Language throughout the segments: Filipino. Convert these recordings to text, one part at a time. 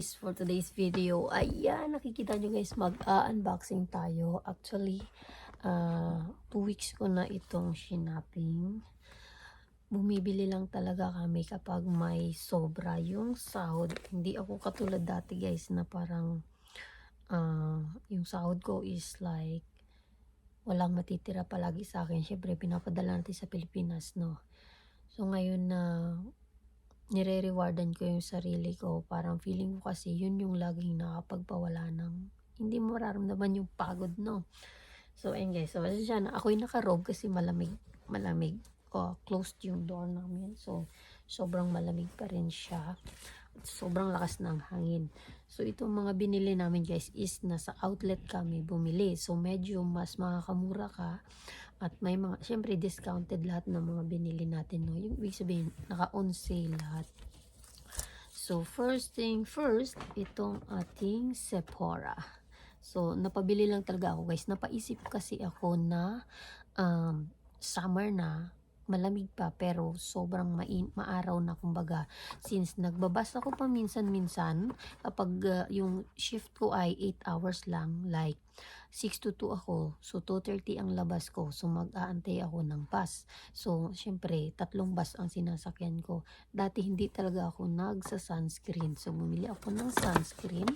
for today's video, ayan, nakikita nyo guys, mag-unboxing tayo. Actually, uh, two weeks ko na itong shinaping. Bumibili lang talaga kami kapag may sobra yung sahod. Hindi ako katulad dati guys na parang uh, yung sahod ko is like walang matitira palagi sa akin. Siyempre, pinapadala natin sa Pilipinas, no? So, ngayon na nire-rewardan ko yung sarili ko. Parang feeling ko kasi yun yung laging nakapagpawala ng hindi mo mararamdaman yung pagod, no? So, ayun guys. So, siya na. Ako'y nakarobe kasi malamig. Malamig. Oh, closed yung door namin. So, sobrang malamig pa rin siya. At sobrang lakas ng hangin. So, itong mga binili namin guys is nasa outlet kami bumili. So, medyo mas makakamura ka. At may mga, syempre discounted lahat ng mga binili natin, no? Yung ibig sabihin, naka-on sale lahat. So, first thing first, itong ating Sephora. So, napabili lang talaga ako, guys. Napaisip kasi ako na um, summer na, malamig pa, pero sobrang main, maaraw na, kumbaga. Since nagbabas ako pa minsan-minsan, kapag uh, yung shift ko ay 8 hours lang, like, 6 to 2 ako. So, 2.30 ang labas ko. So, mag-aantay ako ng bus. So, syempre, tatlong bus ang sinasakyan ko. Dati, hindi talaga ako nagsa-sunscreen. So, bumili ako ng sunscreen.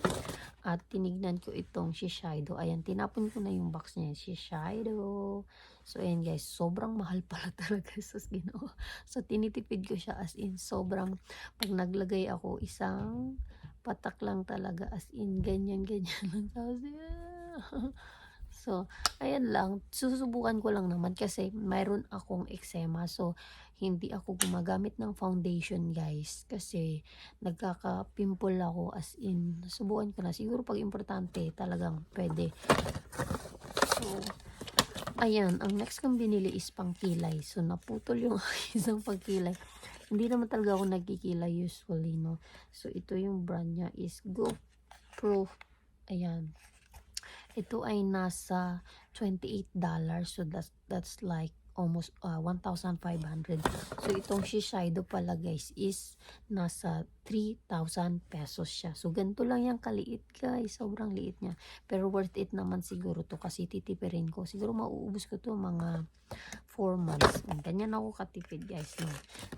At tinignan ko itong Shiseido. Ayan, tinapon ko na yung box niya. Shiseido. So, ayan guys, sobrang mahal pala talaga sa ginoo. So, tinitipid ko siya as in sobrang, pag naglagay ako, isang patak lang talaga as in ganyan-ganyan lang. Tapos, So, ayan lang. Susubukan ko lang naman kasi mayroon akong eczema. So, hindi ako gumagamit ng foundation, guys. Kasi, nagkaka-pimple ako as in. Subukan ko na. Siguro pag importante, talagang pwede. So, ayan. Ang next kong binili is pangkilay. So, naputol yung isang pangkilay. Hindi naman talaga ako nagkikilay usually, no. So, ito yung brand niya is GoPro. Ayan. Ito ay nasa $28. So that's that's like almost uh, 1,500. So itong Shiseido pala guys is nasa 3,000 pesos siya. So ganito lang yung kaliit guys. Sobrang liit niya. Pero worth it naman siguro to kasi titipirin ko. Siguro mauubos ko to mga 4 months. Ganyan ako katipid guys.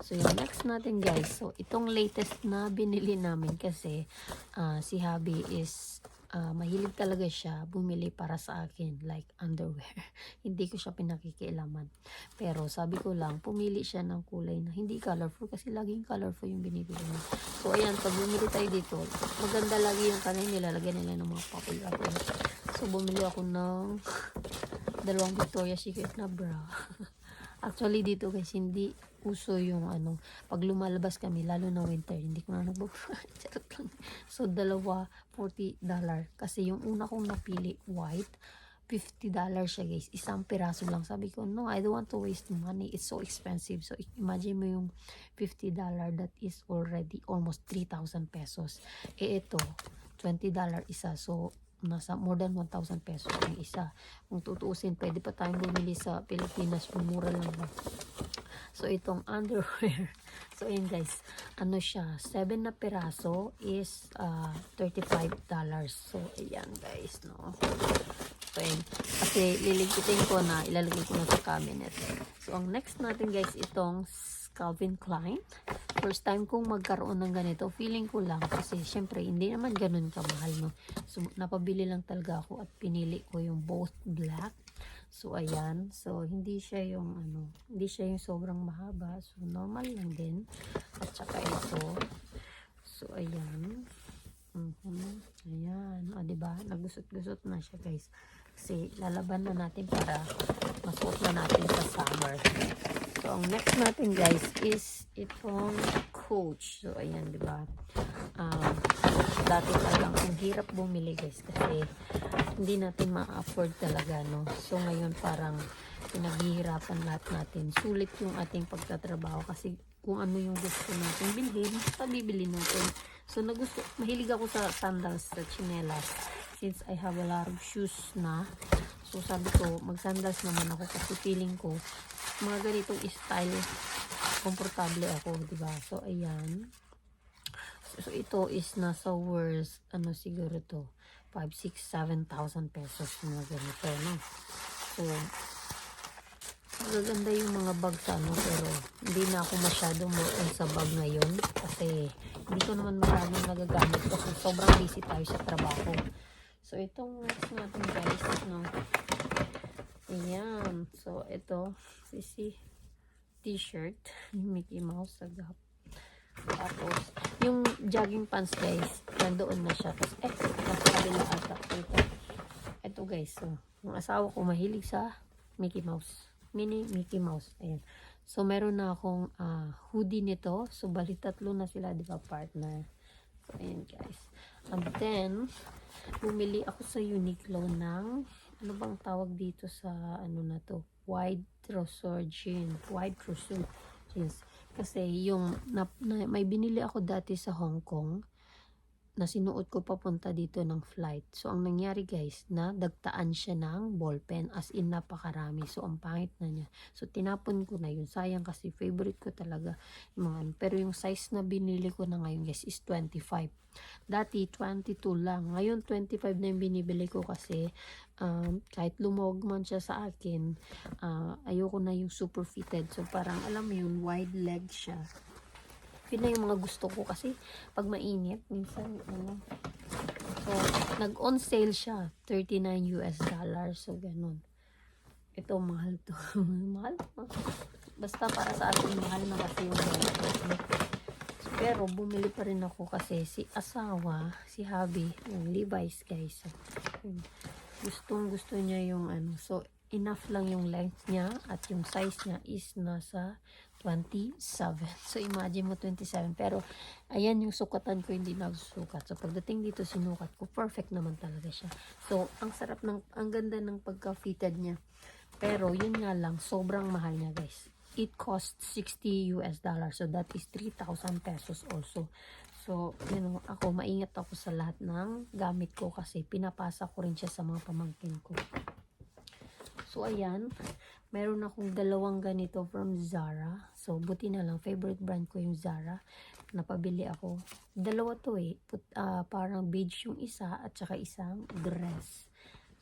So yung next natin guys. So itong latest na binili namin kasi uh, si Habi is uh, mahilig talaga siya bumili para sa akin like underwear. Hindi ko siya pinakikialaman. Pero sabi ko lang pumili siya ng kulay na hindi colorful kasi laging colorful yung binibili niya. So ayan pag bumili tayo dito maganda lagi yung kanina nilalagyan nila ng mga bubble wrap so bumili ako ng dalawang Victoria's Secret na bra actually dito guys hindi uso yung ano, pag lumalabas kami, lalo na winter, hindi ko na lang. So, dalawa, $40. Kasi yung una kong napili, white, $50 siya guys. Isang piraso lang. Sabi ko, no, I don't want to waste money. It's so expensive. So, imagine mo yung $50 that is already almost 3,000 pesos. Eh, ito, $20 isa. So, nasa more than 1,000 pesos yung isa. Kung tutuusin, pwede pa tayong bumili sa Pilipinas. Mura lang ba. So, itong underwear. So, ayun guys. Ano siya? 7 na piraso is uh, $35. So, ayan guys, no? So, ayun. Kasi, liligitin ko na, ilalagay ko na sa cabinet. So, ang next natin guys, itong Calvin Klein. First time kong magkaroon ng ganito. Feeling ko lang kasi syempre hindi naman ganun kamahal no. So napabili lang talaga ako at pinili ko yung both black. So ayan. So hindi siya yung ano, hindi siya yung sobrang mahaba. So normal lang din. At saka ito. So ayan. Mhm. Ayan. O, diba? Nagusot-gusot na siya, guys. Kasi lalaban na natin para masuot na natin sa summer. So, ang next natin, guys, is itong coach. So, ayan, di ba? Um, dati talagang ang hirap bumili, guys, kasi hindi natin ma-afford talaga, no? So, ngayon parang pinaghihirapan lahat natin. Sulit yung ating pagtatrabaho kasi kung ano yung gusto natin bilhin, pabibili natin. So, nagusto, mahilig ako sa sandals, sa chinelas. Since I have a lot of shoes na. So, sabi ko, mag-sandals naman ako kasi feeling ko, mga ganitong style, komportable ako, di ba So, ayan. So, So, ito is nasa worth, ano siguro to, 5, 6, 7,000 pesos mga ganito, no? So, magaganda yung mga bag sa ano, pero hindi na ako masyado more on sa bag ngayon kasi hindi ko naman masyadong nagagamit kasi sobrang busy tayo sa trabaho. So, itong next natin guys, no? Ayan. So, ito, sisi t-shirt, Mickey Mouse sa Gap. Tapos, yung jogging pants guys, nandoon na siya. Tapos, eh, nasa kabila ata. Ito. Ito guys, so, yung asawa ko mahilig sa Mickey Mouse. Mini Mickey Mouse. Ayan. So, meron na akong ah, hoodie nito. So, bali tatlo na sila, di ba, partner? So, ayan guys. And then, bumili ako sa Uniqlo ng, ano bang tawag dito sa, ano na to? Wide trouser jeans. Wide trouser jeans. Kasi yung, na, na- may binili ako dati sa Hong Kong, na sinuot ko papunta dito ng flight. So, ang nangyari guys, na dagtaan siya ng ballpen as in napakarami. So, ang pangit na niya. So, tinapon ko na yun. Sayang kasi favorite ko talaga mga ano. Pero yung size na binili ko na ngayon guys is 25. Dati 22 lang. Ngayon 25 na yung binibili ko kasi um, kahit lumawag man siya sa akin, ah, ayoko na yung super fitted. So, parang alam mo yung wide leg siya. Yun na yung mga gusto ko kasi pag mainit, minsan, ano, so, nag-on sale siya, 39 US dollars, so, ganun. Ito, mahal to. mahal. Basta para sa akin, mahal na kasi yung ganito. Pero, bumili pa rin ako kasi si asawa, si Habi, yung Levi's, guys. So, gustong gusto niya yung ano, so, enough lang yung length niya at yung size niya is nasa 27. So, imagine mo 27. Pero, ayan yung sukatan ko, hindi nagsusukat. So, pagdating dito, sinukat ko. Perfect naman talaga siya. So, ang sarap ng, ang ganda ng pagka-fitted niya. Pero, yun nga lang, sobrang mahal niya, guys. It costs 60 US dollars. So, that is 3,000 pesos also. So, you know, ako, maingat ako sa lahat ng gamit ko kasi pinapasa ko rin siya sa mga pamangkin ko. So, ayan. Meron akong dalawang ganito from Zara. So, buti na lang. Favorite brand ko yung Zara. Napabili ako. Dalawa to eh. Put, ah, parang beige yung isa at saka isang dress.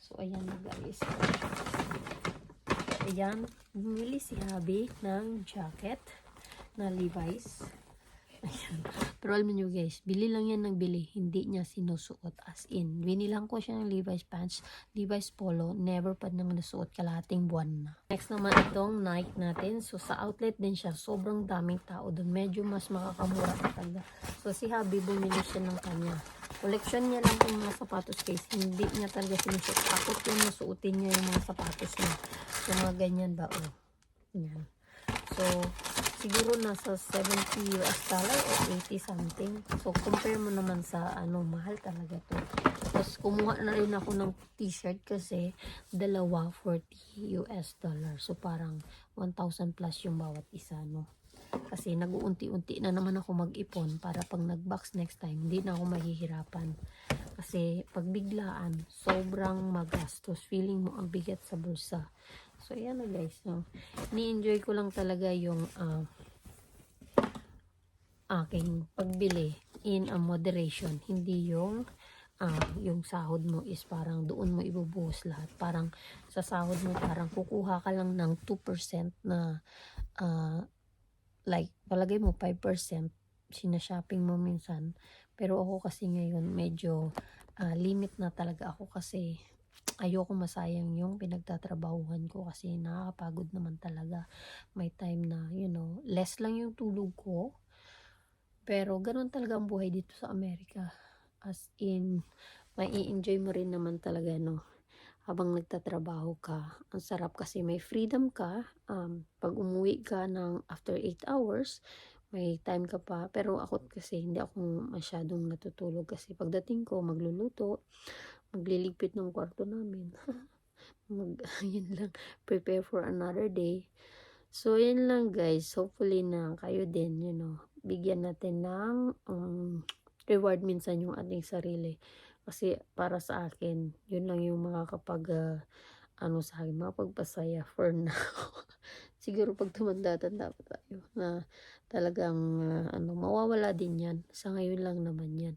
So, ayan na guys. Ayan. Bumili si Habi ng jacket na Levi's. Pero alam niyo guys, bili lang yan ng bili. Hindi niya sinusuot as in. Binilang ko siya ng Levi's pants, Levi's polo. Never pa nang nasuot kalahating buwan na. Next naman itong Nike natin. So sa outlet din siya. Sobrang daming tao doon. Medyo mas makakamura talaga. So si Habi bumili siya ng kanya. Collection niya lang yung mga sapatos guys. Hindi niya talaga sinusuot. Takot yung nasuotin niya yung mga sapatos niya. Yung mga ganyan ba oh. Yan. So, siguro nasa 70 US dollar o 80 something. So, compare mo naman sa ano, mahal talaga to. Tapos, kumuha na rin ako ng t-shirt kasi dalawa 40 US dollar. So, parang 1,000 plus yung bawat isa, no? Kasi nag-uunti-unti na naman ako mag-ipon para pag nag-box next time, hindi na ako mahihirapan. Kasi pag biglaan, sobrang magastos. Feeling mo ang bigat sa bulsa. So, ayan na guys. No? Ni-enjoy ko lang talaga yung ah, aking pagbili in a moderation. Hindi yung ah, yung sahod mo is parang doon mo ibubuhos lahat. Parang sa sahod mo parang kukuha ka lang ng 2% na ah, like palagay mo 5% sinashopping mo minsan. Pero ako kasi ngayon medyo ah, limit na talaga ako kasi ayoko masayang yung pinagtatrabahuhan ko kasi nakakapagod naman talaga. May time na, you know, less lang yung tulog ko. Pero ganun talaga ang buhay dito sa Amerika. As in, may enjoy mo rin naman talaga, no? Habang nagtatrabaho ka. Ang sarap kasi may freedom ka. Um, pag umuwi ka ng after 8 hours, may time ka pa. Pero ako kasi hindi ako masyadong natutulog kasi pagdating ko, magluluto, magliligpit ng kwarto namin. Mag, yun lang, prepare for another day. So, yun lang guys. Hopefully na kayo din, you know, bigyan natin ng um, reward minsan yung ating sarili. Kasi para sa akin, yun lang yung mga kapag ah, ano sa akin, makapagpasaya for now. Siguro pag tumanda-tanda pa tayo na talagang ah, ano, mawawala din yan. Sa ngayon lang naman yan.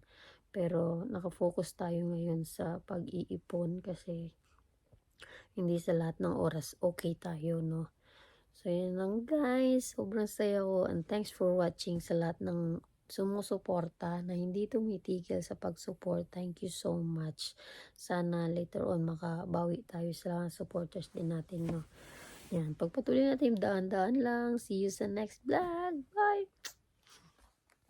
Pero nakafocus tayo ngayon sa pag-iipon kasi hindi sa lahat ng oras okay tayo, no? So, yun lang guys. Sobrang saya ko and thanks for watching sa lahat ng sumusuporta na hindi tumitigil sa pag-support. Thank you so much. Sana later on makabawi tayo sa mga supporters din natin, no? Yan. Pagpatuloy natin, daan-daan lang. See you sa next vlog. Bye!